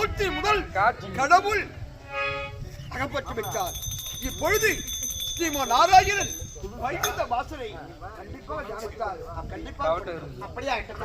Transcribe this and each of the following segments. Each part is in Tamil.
மூர்த்தி முதல். கடவுள். அகப்பட்டு விட்டார் இப்பொழுது ஸ்ரீமோ நாராயணன் வைகுந்த வாசலை கண்டிப்பாக கண்டிப்பாக. அப்படியே? ஆயிட்டு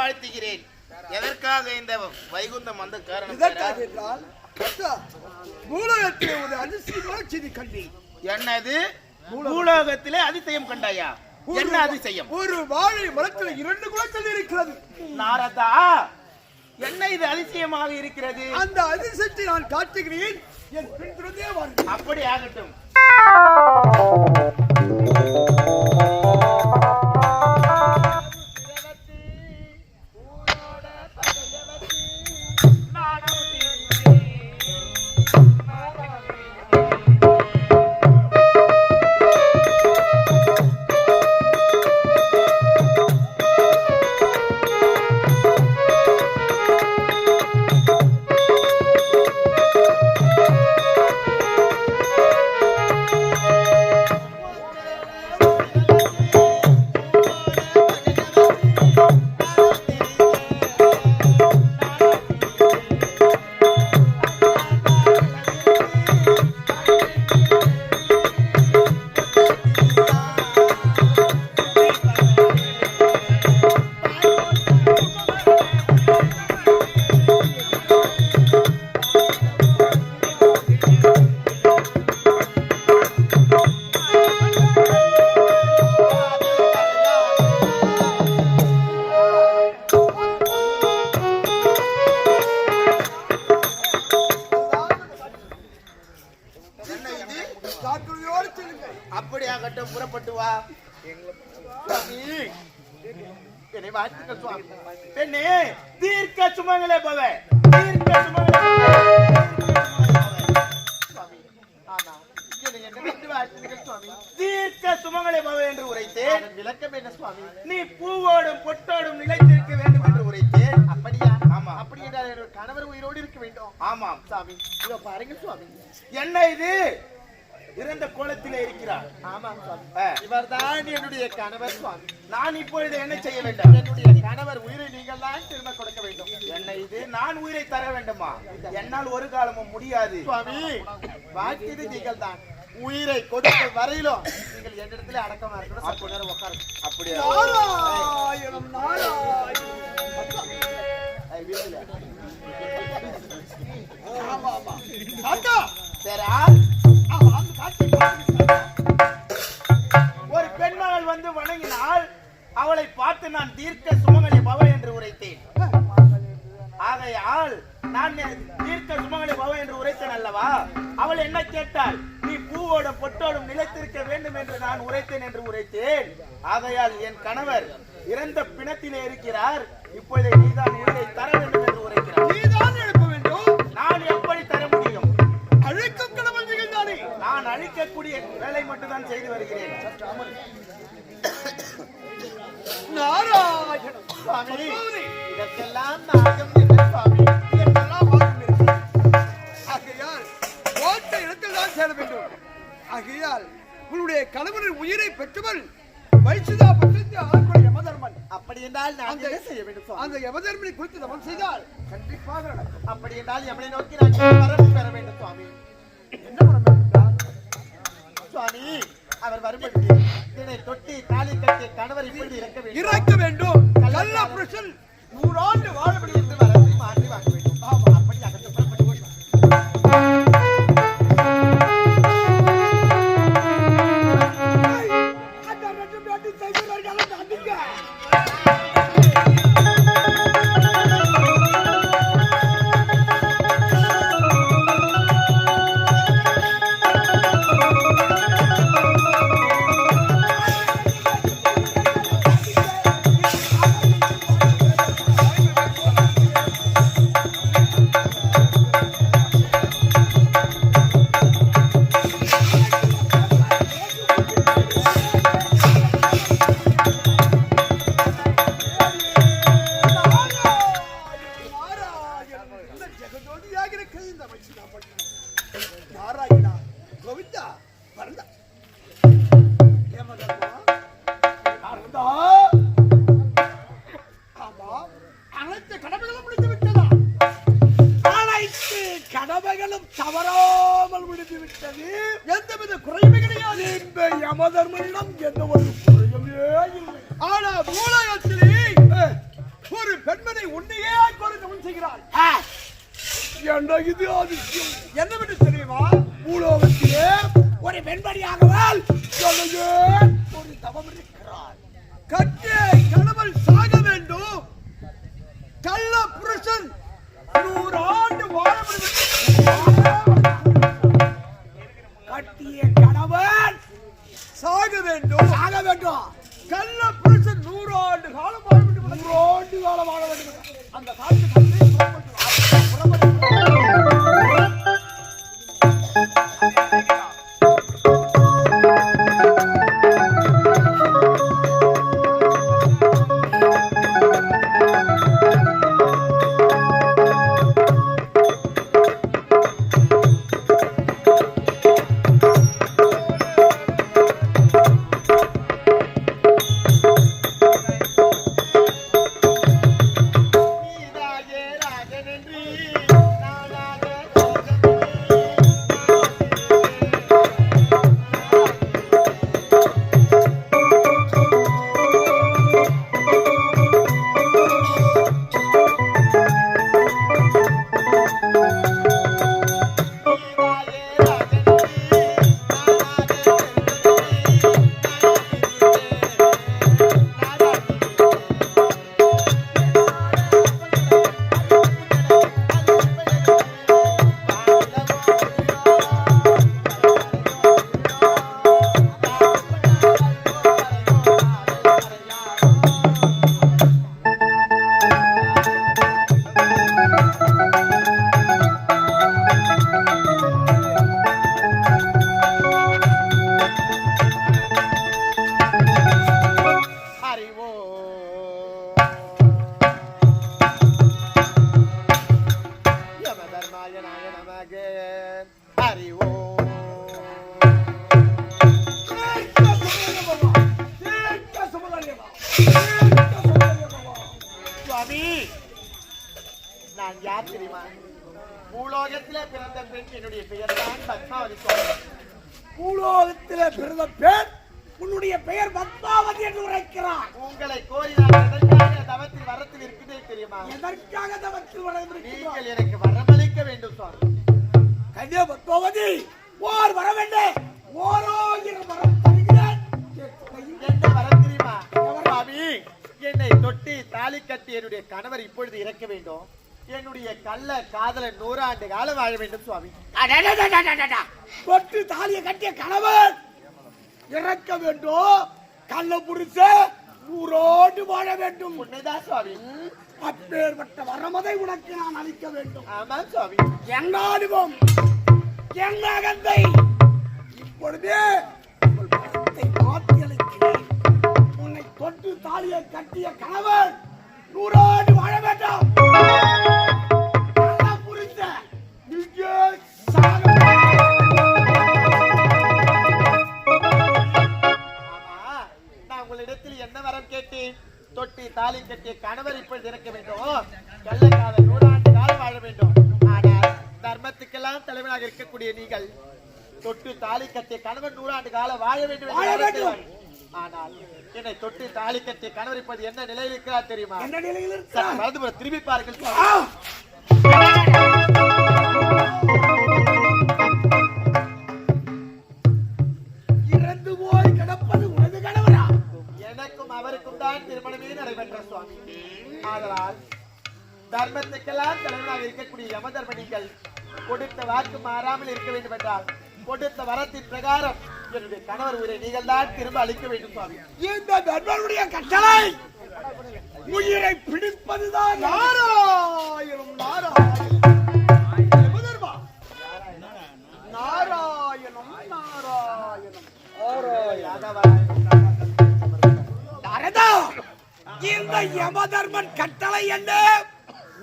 வாழ்த்துகிறேன். எதற்காக இந்த வைகுந்தம் வந்த காரணம் என்றால் பூலோகத்திலே ஒரு அதிசயமான செய்தி கண்டேன். என்னது? பூலோகத்திலே அதிசயம் கண்டாயா? என்ன அதிசயம்? ஒரு வாழை மரத்தில் இரண்டு குளங்கள் இருக்கிறது நாரதா என்ன இது அதிசயமாக இருக்கிறது? அந்த அதிசயத்தை நான் காட்டுகிறேன். என் வாருங்கள் அப்படி ஆகட்டும். என்னை வாழ்த்துக்கள் சுவாமி. பெண்ணே தீர்க்க சுமங்களே போவ. தீர்க்க சுமங்களே தீர்க்க போவ என்று உரைத்தேன். விளக்கம் என்ன சுவாமி? நீ பூவோடும் பொட்டோடும் நிலைத்திருக்க வேண்டும் என்று உரைத்தேன். அப்படியா? ஆமா. அப்படி என்றால் கணவர் உயிரோடு இருக்க வேண்டும். ஆமாம். சுவாமி இதோ பாருங்க சுவாமி. என்ன இது? இறந்த கோலத்திலே இருக்கிறார். ஆமா சுவாமி. இவர்தான் என்னுடைய கணவர் சுவாமி. நான் இப்பொழுது என்ன செய்ய வேண்டும்? என்னுடைய கணவர் உயிரை நீங்கள் தான் திரும்ப கொடுக்க வேண்டும். என்ன இது நான் உயிரை தர வேண்டுமா? என்னால் ஒரு காலமும் முடியாது. சுவாமி வாக்கியது நீங்கள் தான் உயிரை கொடுக்க வரையிலும் நீங்கள் என்னிடத்துல அடக்கமா இருக்கணும். சற்று நேரம் உட்காருங்க. அப்படியா? நாராயணம் நாராயணம். ஏய், வீட்டுல. ஆமா ஆமா. தாத்தா சரா இப்பொழுது நீதான் உயிரை தர வேண்டும் என்று உரைக்கிறார் நீதான் எழுப்ப வேண்டும். நான் எப்படி தர முடியும்? அழைக்கும் கடவுள் நிகழ்ந்தானே நான் அழிக்கக்கூடிய வேலை மட்டும்தான் செய்து வருகிறேன். நாராயணன் சுவாமி. இதற்கெல்லாம் நாகம் என்ன சுவாமி? இதெல்லாம் வாக்கும் இருக்கு. ஆகையால் ஓட்ட இடத்தில் தான் சேர வேண்டும். ஆகையால் உன்னுடைய கணவனின் உயிரை பெற்றவள் யமதர்மன் அப்படி என்றால் நான் என்ன செய்ய வேண்டும் சுவாமி? அந்த யமதர்மனை குறித்து தவம் செய்தால் கண்டிப்பாக நடக்கும். அப்படி என்றால் எவனை நோக்கி நான் வரவு பெற வேண்டும் சுவாமி. என்ன அவர் வரும்படி இதனை தொட்டி தாலி கட்டிய கணவர் இப்படி இறக்க வேண்டும். இறக்க வேண்டும். நல்ல புருஷன் நூறாண்டு வாழப்படி என்று வரத்தை மாற்றி வாங்க வேண்டும். ஆமா அப்படி அகற்ற புறப்பட்டு பெண்மணி உன்னையே கோரி செய்கிறாள் என்ன இது அதிசயம் என்னவென்று தெரியுமா? பூலோகத்திலே ஒரு பெண்மணியாகவால் சொல்லையே ஒரு தவம் இருக்கிறாள். கட்டிய கணவன் சாக வேண்டும். கள்ள புருஷன் நூறு ஆண்டு வாழ கட்டிய கணவன் சாக வேண்டும். சாக வேண்டும். கள்ள புருஷன் நூறு ஆண்டு காலம் வாழ வேண்டும் காலம் வாழ வேண்டும் அந்த காலத்துக்கு நீதாயே தவத்தில் வளர்ந்திருக்கிறார் நீங்கள் எனக்கு வரமளிக்க வேண்டும் சுவாமி. கன்யா பத்மாவதி ஓர் வர வேண்டும் ஓராயிரம் வரம் தருகிறேன் என்ன வரம் தெரியுமா? சுவாமி என்னை தொட்டி தாலி கட்டி என்னுடைய கணவர் இப்பொழுது இறக்க வேண்டும். என்னுடைய கள்ள காதலன் நூறாண்டு காலம் வாழ வேண்டும் சுவாமி. தொட்டு தாலியை கட்டிய கணவன் இறக்க வேண்டும். கள்ள புருஷ ஊரோடு வாழ வேண்டும். உண்மைதான் சுவாமி. அப்பேற்பட்ட வரமதை உனக்கு நான் அளிக்க வேண்டும். ஆமாம் சுவாமி. என்னாலுவோம் என் அகந்தை இப்பொழுதே மாற்றி அளிக்கிறேன் உன்னை தொட்டு தாலியை கட்டிய கணவன் நூறாண்டு வாழ வேண்டும். புரிந்த நான் உங்களிடத்தில் என்ன வரம் கேட்டேன்? தொட்டி தாலி கட்டிய கணவர் இப்பொழுது இறக்க வேண்டும். கள்ளக்காத நூறாண்டு காலம் வாழ வேண்டும். ஆனால் தர்மத்துக்கெல்லாம் தலைவனாக இருக்கக்கூடிய நீங்கள் தொட்டு தாலி கட்டிய கணவர் நூறாண்டு காலம் வாழ வேண்டும். ஆனால் என்னை தொட்டு தாலி கட்டிய கணவர் இப்போது என்ன நிலையில் இருக்கிறார் தெரியுமா? என்ன நிலையில் திரும்பி பாருங்கள். நடைபெற்ற சுவாமி. ஆதலால் தர்மத்துக்கெல்லாம் தலைவனாக இருக்கக்கூடிய யமதர்மணிகள் கொடுத்த வாக்கு மாறாமல் இருக்க வேண்டும் என்றால் கொடுத்த வரத்தின் பிரகாரம் என்னுடைய கணவர் உயிரை நீங்கள் தான் திரும்ப அளிக்க வேண்டும் சுவாமி. இந்த தர்மனுடைய கட்டளை உயிரை பிடிப்பதுதான். நாராயணம் நாராயணம். நாராயணம் நாராயணம். நாரதா இந்த யமதர்மன் கட்டளை என்ன?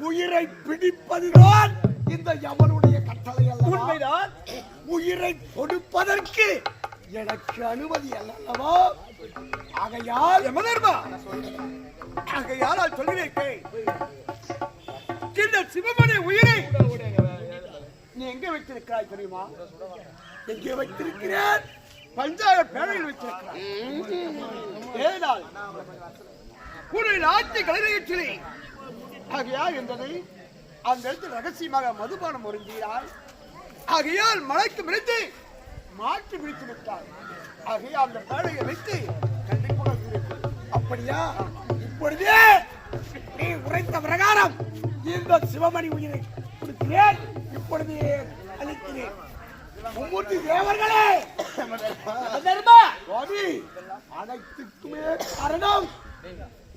உயிரை பிடிப்பதுதான் இந்த யமனுடைய கட்டளை அல்ல உண்மைதான். உயிரை கொடுப்பதற்கு எனக்கு அனுமதி அல்லவா? ஆகையால் யமதர்மா. ஆகையால் நான் சொல்கிறேன். இந்த சிவமணி உயிரை நீ எங்க வைத்திருக்கிறாய் தெரியுமா? எங்கே வைத்திருக்கிறேன் பஞ்சாய பேழையில் வைத்திருக்கிறாய். ஏனால் உன்னை நாட்டு கலைநிகழ்ச்சியை ஆகையால் என்பதை அந்த இடத்தில் ரகசியமாக மதுபானம் ஒருங்கிறாய் ஆகையால் மலைக்கு மிடித்து மாற்றி பிடித்து விட்டாய் ஆகையால் அந்த பேழையை வைத்து கண்டிப்பாக அப்படியா? இப்பொழுதே நீ உரைத்த பிரகாரம் இந்த சிவமணி உயிரை கொடுக்கிறேன். இப்பொழுது அளிக்கிறேன். மும்மூர்த்தி தேவர்களே!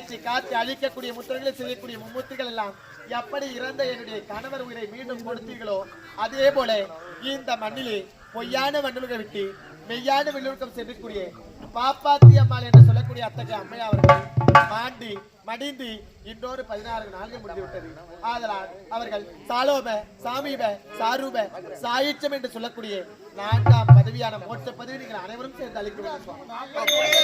படைச்சு காத்து அழிக்கக்கூடிய முத்திரைகளை செய்யக்கூடிய மும்மூர்த்திகள் எல்லாம் எப்படி இறந்த என்னுடைய கணவர் உயிரை மீண்டும் கொடுத்தீர்களோ அதே போல இந்த மண்ணிலே பொய்யான வண்டுலுக விட்டு மெய்யான வெள்ளுக்கம் சென்றக்கூடிய பாப்பாத்தி அம்மாள் என்று சொல்லக்கூடிய அத்தகைய அம்மையா அவர்கள் மாண்டி மடிந்து இன்னொரு பதினாறு நாள்கள் முடிந்துவிட்டது. ஆதலால் அவர்கள் சாலோப சாமீப சாரூப சாயிச்சம் என்று சொல்லக்கூடிய நான்காம் பதவியான மோட்ச பதவி நீங்கள் அனைவரும் சேர்ந்து அளிக்க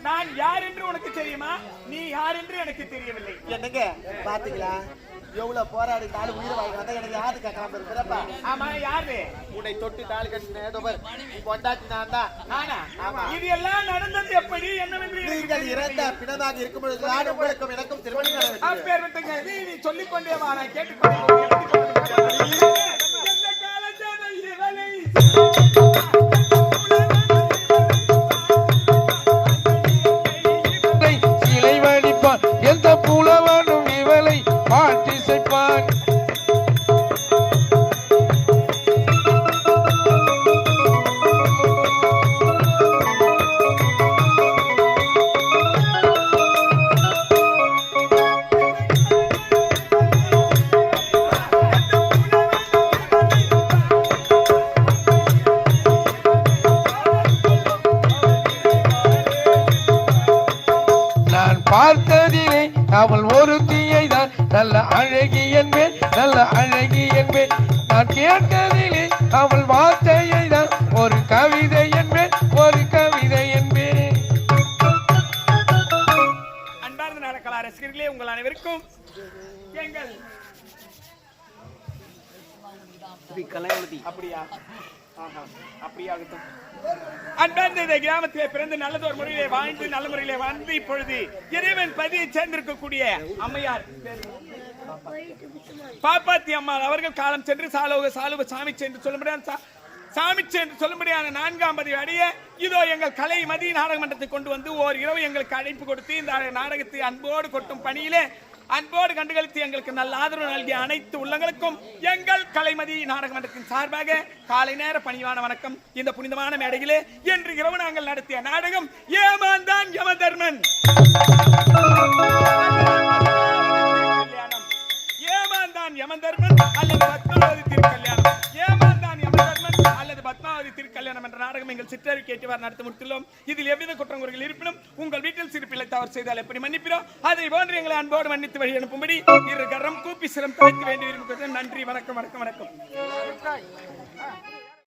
நான் யார் என்று உனக்கு தெரியுமா? நீ யார் என்று எனக்கு தெரியவில்லை. என்னங்க? பாத்தீங்களா எவ்வளவு போராடி நாலு உயிரை வாங்கினா எனக்கு யாரு கேட்காம இருக்கிறப்பா ஆமா யாரு? உன்னை தொட்டு தாலி கட்டின கொண்டாட்டி நான் தான். நானா? ஆமா. இது எல்லாம் நடந்தது எப்படி? என்னவென்று நீங்கள் இறந்த. பிணமாக இருக்கும் பொழுது நான் உங்களுக்கும் எனக்கும் திருமணம் நடந்தது. நீ சொல்லிக் கொண்டே வா நான் கேட்டுக்கொண்டே பார்த்ததிலே அவள் ஒரு தீயை தான் நல்ல அழகி என்பேன் நல்ல அழகி என்பேன் நான் கேட்டதிலே அவள் வார்த்தையை தான் ஒரு கவிதை என்பேன் ஒரு கவிதை என்பேன் அன்பார்ந்த நாடகலா ரசிகர்களே உங்கள் அனைவருக்கும் எங்கள் அப்படியா? அப்படியாகட்டும் அன்பார்ந்த இந்த கிராமத்திலே பிறந்து நல்லதொரு முறையிலே வாழ்ந்து நல்ல முறையிலே வாழ்ந்து இப்பொழுது இறைவன் பதியை சேர்ந்திருக்கக்கூடிய அம்மையார் பாப்பாத்தி அம்மாள். அவர்கள் காலம் சென்று சாலோக சாலுவ சாமி சென்று சொல்லும்படியான சாமி சென்று சொல்லும்படியான நான்காம் பதிவு அடைய இதோ எங்கள் கலை மதி நாடக மன்றத்தை கொண்டு வந்து ஓர் இரவு எங்களுக்கு அழைப்பு கொடுத்து இந்த நாடகத்தை அன்போடு கொட்டும் பணியிலே அன்போடு கண்டுகளித்து எங்களுக்கு நல்ல ஆதரவு நல்கிய அனைத்து உள்ளங்களுக்கும் எங்கள் கலைமதி நாடகமன்றத்தின் சார்பாக காலை நேர பணிவான வணக்கம் இந்த புனிதமான மேடையிலே இன்று இரவு நாங்கள் நடத்திய நாடகம் ஏமாந்தான் யமதர்மன் கல்யாணம். ஏமாந்தான் யமதர்மன் அல்லது கல்யாணம் பத்மாவதி திருக்கல்யாணம் என்ற நாடகம் எங்கள் சிற்றறி கேட்டுவார் நடத்த முடித்துள்ளோம். இதில் எவ்வித குற்றங்குறைகள் இருப்பினும் உங்கள் வீட்டில் சிறுப்பிள்ளை தவறு செய்தால் எப்படி மன்னிப்பிறோம் அதை போன்று எங்களை அன்போடு மன்னித்து வழி அனுப்பும்படி இரு கரம் கூப்பி சிரம் தழைத்து வேண்டி விரும்புகிறேன். நன்றி வணக்கம் வணக்கம் வணக்கம்.